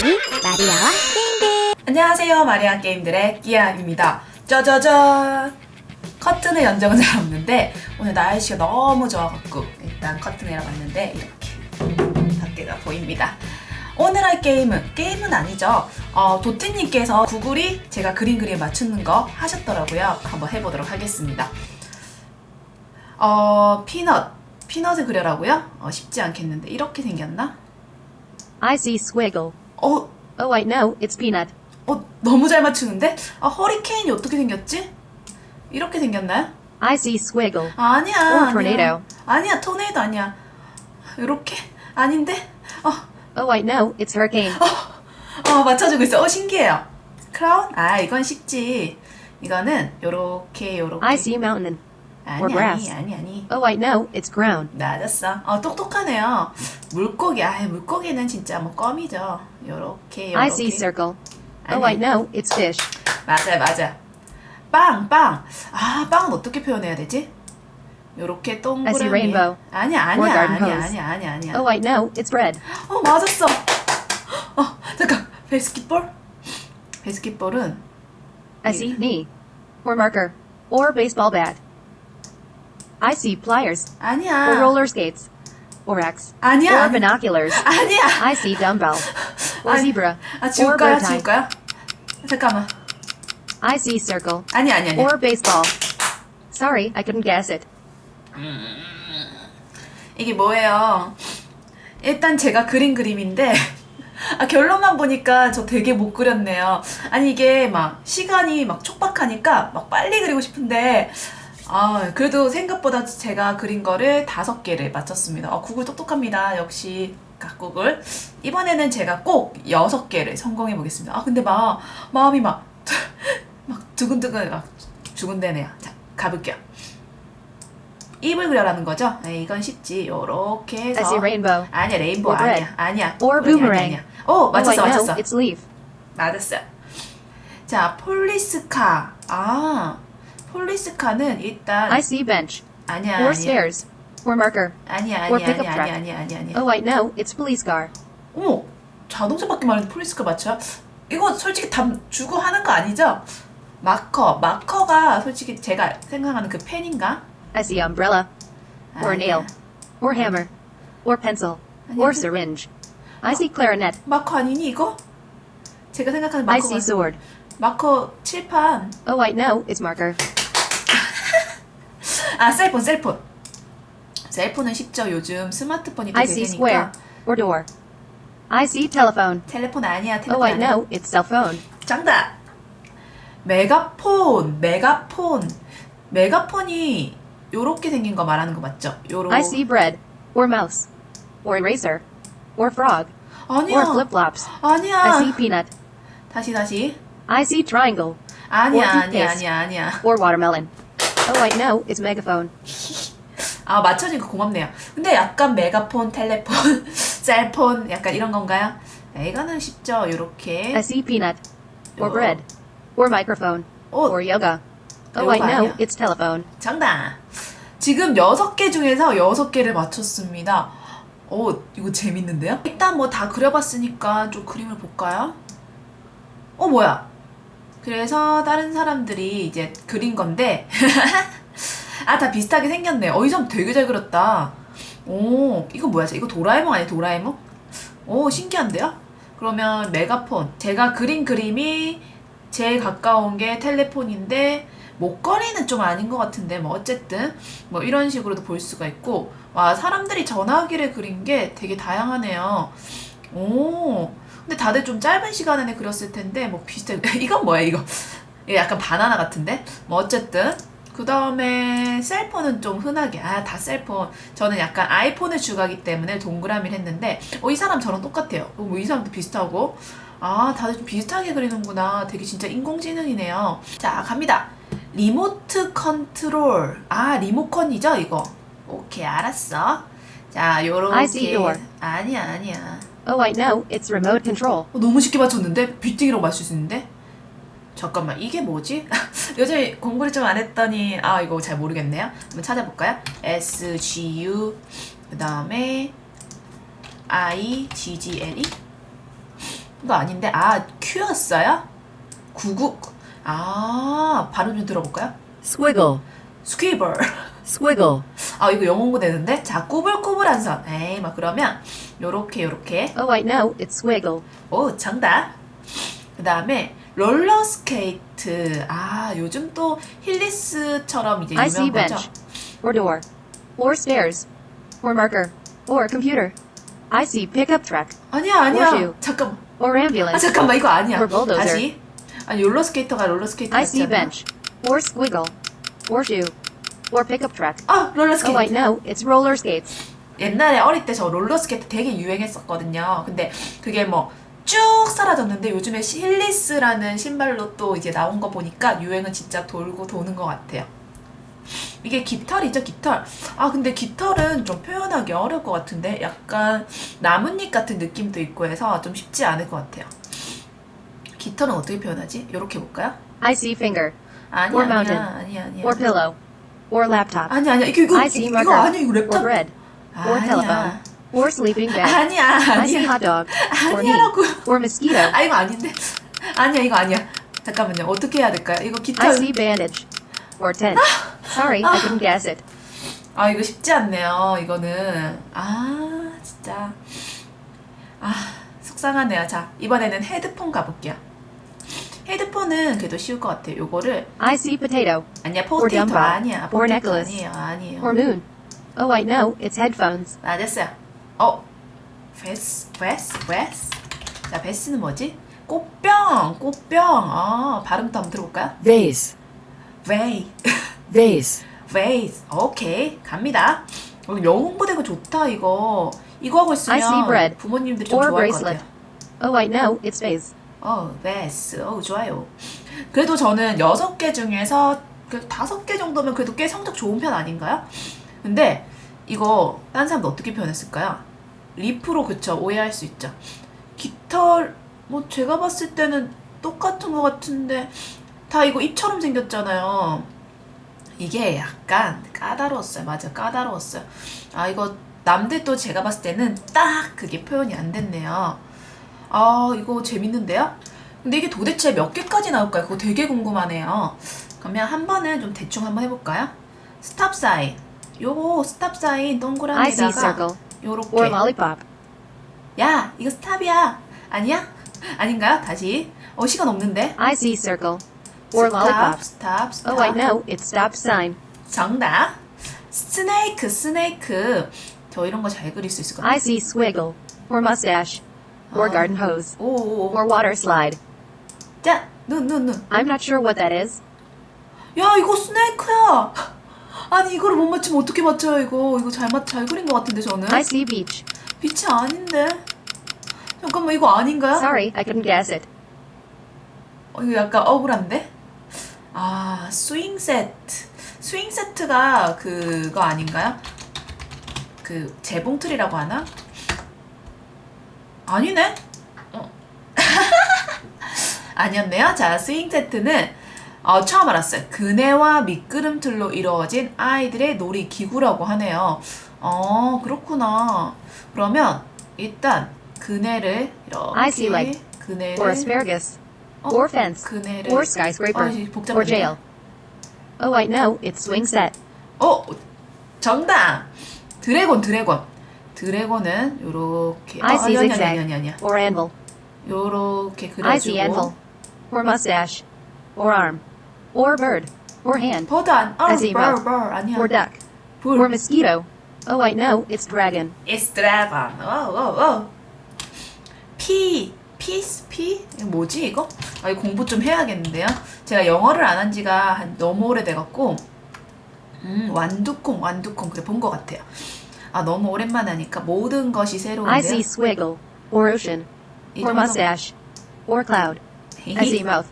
데일리 마리아와 게임들. 안녕하세요 마리아 게임들의 끼아입니다. 짜자잔 커튼을 연정은 잘 없는데 오늘 날씨가 너무 좋아갖고 일단 커튼이라 봤는데 이렇게 밖에가 보입니다. 오늘 할 게임은 게임은 아니죠. 어, 도티님께서 구글이 제가 그림 그림 맞추는 거 하셨더라고요. 한번 해보도록 하겠습니다. 어 피넛. 피넛을 그려라고요? 어, 쉽지 않겠는데. 이렇게 생겼나? I see squiggle. 어 Oh wait, no, it's peanut. 어, 너무 잘 맞추는데? 아, 허리케인이 어떻게 생겼지? 이렇게 생겼나요? I see squiggle. 아, 아니야. Or 아니야. tornado. 아니야, 토네이도 아니야. 이렇게? 아닌데? 어, Oh wait, no, it's hurricane. 어, 맞춰주고 있어. 어, 신기해요. 크라운? 아, 이건 쉽지. 이거는 요렇게, 요렇게. I see mountain. 아니, or 아니, grass. 아니, 아니. Oh wait, no, it's ground. 맞았어. 어, 똑똑하네요. 물고기. 아, 물고기는 진짜 뭐 껌이죠. 요렇게, 요렇게. I see circle. 아니, Oh wait, 아니. no, it's fish. 맞아 맞아 빵, 빵. 아, 빵은 어떻게 표현해야 되지? 요렇게 동그라미. I see rainbow. 아니야, Or 아니야, garden 아니야, hose. 아니야, 아니야, 아니야. Oh wait, no, it's bread. 어, 맞았어. 어, 잠깐. 베스킷볼? 베스킷볼은 I see knee. Or marker. Or baseball bat. I see pliers. 아니야. Or roller skates. Or axe. 아니야. Or 아니야. binoculars. 아니야. I see dumbbell. Or 아니, zebra. 아, Or 지울까요? bow tie. 지울까요? 잠깐만. I see circle. 아니야, 아니야, 아니야. Or baseball. Sorry, I couldn't guess it. 이게 뭐예요? 일단 제가 그린 그림인데 아, 결론만 보니까 저 되게 못 그렸네요. 아니 이게 막 시간이 막 촉박하니까 막 빨리 그리고 싶은데 아 그래도 생각보다 제가 그린 거를 다섯 개를 맞췄습니다. 아, 구글 똑똑합니다. 역시 각국을 이번에는 제가 꼭 여섯 개를 성공해 보겠습니다. 아 근데 막 마음이 막 막 두근두근 막 두근대네요. 자 가볼게요. 입을 그려라는 거죠? 네, 이건 쉽지. 요렇게 해서 I see rainbow. 아니야 레인보우 Or bread. 아니야 아니야 Or 아니야, boomerang. 아니야. 오 맞췄어 oh, 맞췄어 it's leaf. 맞았어 자 폴리스카 아 폴리스카는 일단 I see bench. 아니야 Or 아니야 stairs. Or marker. 아니야 or 아니야 pickup 아니야 truck. 아니야 아니야 아니야 Oh wait, no, it's police car. 어머 자동차 바퀴 말하는 폴리스카 맞춰요? 이거 솔직히 답 주고 하는 거 아니죠? 마커 마커가 솔직히 제가 생각하는 그 펜인가? I see umbrella. Or 아니야. nail. Or hammer. Or pencil. 아니야, Or 그- syringe. I see clarinet. 마커 아니니 이거? 제가 생각하는 I 마커가 see sword. 마커 칠판 Oh wait, no, it's marker. 아 셀폰 셀폰 셀폰은 쉽죠 요즘 스마트폰이 또 I see square. 되니까 Or door. I see telephone. 텔레폰 아니야 텔레폰 Oh wait, 아니야 no, it's cell phone. 정답 메가폰 메가폰 메가폰이 요렇게 생긴 거 말하는 거 맞죠? 요로 I see bread. Or mouse. Or eraser. Or frog. 아니야 Or. 아니야 I see peanut. 다시 다시 I see triangle. 아니야 Or 아니야 toothpaste. 아니야 아니야 Or watermelon. Oh wait, no, it's megaphone. 아 맞춰진 거 고맙네요 근데 약간 메가폰 텔레폰 셀폰 약간 이런 건가요? 네, 이거는 쉽죠 요렇게 I see peanut. Or 어. bread. Or microphone. 어, Or yoga. Oh wait, no, 아니야. it's telephone. 정답. 지금 여섯 개 중에서 여섯 개를 맞췄습니다. 어, 이거 재밌는데요? 일단 뭐 다 그려봤으니까 좀 그림을 볼까요? 어, 뭐야? 그래서 다른 사람들이 이제 그린 건데, 아, 다 비슷하게 생겼네. 어, 이 사람 되게 잘 그렸다. 오, 이거 뭐야? 이거 도라에몽 아니야, 도라에몽? 오, 신기한데요? 그러면 메가폰. 제가 그린 그림이 제일 가까운 게 텔레폰인데, 목걸이는 좀 아닌 것 같은데 뭐 어쨌든 뭐 이런 식으로도 볼 수가 있고 와 사람들이 전화기를 그린 게 되게 다양하네요. 오 근데 다들 좀 짧은 시간 안에 그렸을 텐데 뭐 비슷해. 이건 뭐야 이거? 약간 바나나 같은데? 뭐 어쨌든. 그 다음에 셀폰은 좀 흔하게. 아 다 셀폰. 저는 약간 아이폰을 주가기 때문에 동그라미를 했는데 어 이 사람 저랑 똑같아요. 어, 뭐이 사람도 비슷하고. 아 다들 좀 비슷하게 그리는구나. 되게 진짜 인공지능이네요. 자 갑니다. 리모트 컨트롤. 아 리모컨이죠 이거? 오케이 알았어. 자 요렇게. 아니야 아니야 Oh wait, no, it's remote control. 어, 너무 쉽게 맞췄는데 뷰팅이라고 맞출 수 있는데 잠깐만 이게 뭐지? 요즘 공부를 좀 안 했더니 아 이거 잘 모르겠네요. 한번 찾아볼까요? S G U 그 다음에 I G G L E 이거 아닌데 아 Q였어요? 구구 아 발음 좀 들어볼까요? squiggle, 스퀴버 squiggle, 아 이거 영어 공부 되는데 자 꾸불꾸불한 선 에이 막 그러면 요렇게 요렇게 Oh, wait, no, it's swiggle. 오 정답 그 다음에 롤러스케이트 아 요즘 또 힐리스처럼 이제 I see 유명한 거죠 bench. Or door. Or stairs. Or marker. Or computer. I see pickup truck. 아니야 아니야 Horseshoe. 잠깐 Or 아 ambulance. 잠깐만 이거 아니야 Or bulldozer. 다시 아니 롤러스케이터가 롤러스케이터 I see 않나? bench. Or squiggle. Or shoe. Or pickup truck. 아 Oh, wait, 롤러스케이트 no, it's roller skates. 옛날에 어릴 때 저 롤러스케이트 되게 유행했었거든요 근데 그게 뭐 쭉 사라졌는데 요즘에 힐리스라는 신발로 또 이제 나온 거 보니까 유행은 진짜 돌고 도는 것 같아요 이게 깃털이죠 깃털 아 근데 깃털은 좀 표현하기 어려울 것 같은데 약간 나뭇잎 같은 느낌도 있고 해서 좀 쉽지 않을 것 같아요 깃털은 어떻게 표현하지? 이렇게 볼까요? I see finger. 아니야 Or 아니야 mountain. 아니야 아니야 Or pillow. Or laptop. 아니야 아니야 이거 이거 I see 이거 marker. 아니야 이거 Or 랩탑 bread. Or telephone. 아니야 Or sleeping bag. 아니야 I see 아니야 hot dog. Or. 아니야라고 Or mosquito. 아 이거 아닌데 아니야 이거 아니야 잠깐만요 어떻게 해야 될까요? 이거 I 깃털 see bandage. Or tent. Sorry, I couldn't guess it. 아 이거 쉽지 않네요 이거는 아 진짜 아 속상하네요 자 이번에는 헤드폰 가볼게요 헤드폰은 그래도 쉬울 것 같아요 요거를 I see potato. 아니야 포테이토 dumbbell. 아니야 Or 포테이토 necklace. 아니에요 아니에요 Or moon. Oh, wait, no, it's headphones. 맞았어요 어 베스 베스 베스 자 베스는 뭐지? 꽃병 꽃병 아 발음도 한번 들어볼까요? vase, 베이 vase, 베이스 오케이 갑니다 어, 영어 공부되고 좋다 이거 이거 하고 I see 있으면 bread. 부모님들이 좀 Or 좋아할 것 bracelet. 같아요 Oh, wait, no, it's vase. 어 베이스. 어 좋아요. 그래도 저는 여섯 개 중에서 그 다섯 개 정도면 그래도 꽤 성적 좋은 편 아닌가요? 근데 이거 딴 사람도 어떻게 표현했을까요? 리프로 그쵸. 오해할 수 있죠. 깃털 뭐 제가 봤을 때는 똑같은 것 같은데 다 이거 입처럼 생겼잖아요. 이게 약간 까다로웠어요. 맞아 까다로웠어요. 아 이거 남들도 제가 봤을 때는 딱 그게 표현이 안 됐네요 아 이거 재밌는데요? 근데 이게 도대체 몇 개까지 나올까요? 그거 되게 궁금하네요 그러면 한 번은 좀 대충 한번 해볼까요? 스탑 사인 요거 스탑 사인 I 동그라미에다가. 요렇게. 야 이거 스탑이야 아니야? 아닌가요? 다시 어 시간 없는데 I see circle. Or lollipop. 스탑 스탑 Oh, wait, no, it's stop sign. 정답 스네이크 스네이크 저 이런 거 잘 그릴 수 있을 것 I 같아요 see swiggle. Or mustache. Or garden hose. 오오오 Or water slide. 자 눈 눈 눈 I'm not sure what that is. 야 이거 스네이크야 아니 이거를 못 맞추면 어떻게 맞춰요 이거 이거 잘 맞 잘 그린 것 같은데 저는 I see beach. 빛이 아닌데 잠깐만 이거 아닌가요? Sorry, I couldn't guess it. 어, 이거 약간 억울한데 아 스윙 세트 스윙 세트가 그거 아닌가요? 그 재봉틀이라고 하나? 아니네 어. 아니었네요 자 스윙 세트는 어, 처음 알았어요. 그네와 미끄럼틀로 이루어진 아이들의 놀이 기구라고 하네요. 어, 그렇구나. 그러면 일단 그네를 I see 이렇게 leg. 그네를 Or asparagus. 어, Or fence. 그네를 Or skyscraper. 복잡한데? Or jail. Oh, wait, no, it's swing set. 어, 정답. 드래곤 드래곤. 드래곤은 요렇게 I see 아니, 아니. 아니 아니 아니야. Or anvil. 요렇게 I see anvil. 그려주고 Or mustache. Or arm. Or bird. Or hand. 버드 안 아, I see 벌, mouth. 벌 아니야. Or duck. 불. Or mosquito. Oh, wait, no, it's dragon. It's dragon. 어, 어, 어. P, 피스, 피? 이거 뭐지 이거? 아, 이거 공부 좀 해야겠는데요. 제가 영어를 안 한 지가 한 너무 오래돼갖고 음, 완두콩, 완두콩 그래 본 것 같아요. 아, 너무 오랜만에 하니까 모든 것이 I 새로운데요. see swiggle. Or ocean. 이 Or mustache. Or cloud. I see mouth.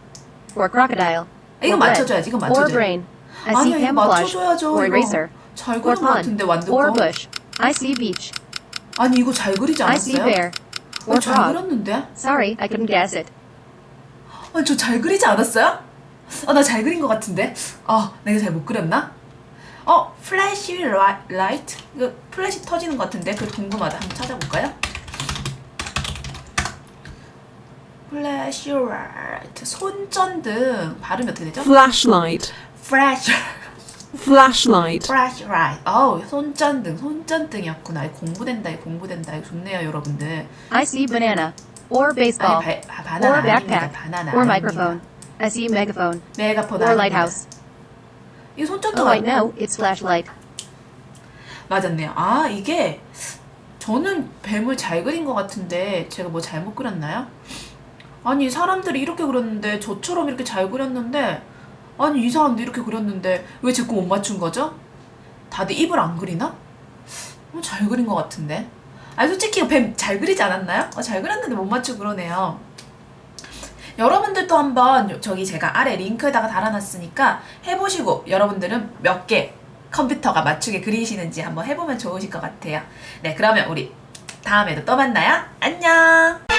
Or crocodile. 이거 Or. 맞춰줘야지, 이거 Or 맞춰줘야지. brain. I see camouflage. Or eraser. 잘 Or 그린 것. 같은데 Or 완두콩. bush. I see beach. 아니 이거 잘 그리지 I see 않았어요? bear. 어, Or 잘. 그렸는데? Sorry, I couldn't guess it. 아니 저 잘 그리지 않았어요? 아 나 잘 그린 것 같은데? 아 내가 잘 못 그렸나? 어 플래시 라이, 라이트? 이거 플래시 터지는 것 같은데? 그 궁금하다 한번 찾아볼까요? flashlight 손전등 발음이 어떻게 되죠? flashlight, flash flashlight, flashlight 어우 손전등 손전등이었구나 이거 공부된다 이거 공부된다 이거 좋네요 여러분들 I see banana. Or baseball. 아니 바, 아, 바나나 or 아닙니다 backpack. 바나나 or 아닙니다. microphone. I see megaphone. 메가폰 Or 아닙니다 lighthouse. 이 손전등 Oh, I 아니- know. It's flashlight. 맞았네요 아 이게 저는 뱀을 잘 그린 것 같은데 제가 뭐 잘못 그렸나요? 아니 사람들이 이렇게 그렸는데 저처럼 이렇게 잘 그렸는데 아니 이 사람도 이렇게 그렸는데 왜 제 거 못 맞춘 거죠? 다들 입을 안 그리나? 어, 잘 그린 것 같은데 아니 솔직히 뱀 잘 그리지 않았나요? 어, 잘 그렸는데 못 맞추고 그러네요 여러분들도 한번 저기 제가 아래 링크에다가 달아놨으니까 해보시고 여러분들은 몇 개 컴퓨터가 맞추게 그리시는지 한번 해보면 좋으실 것 같아요. 네 그러면 우리 다음에도 또 만나요. 안녕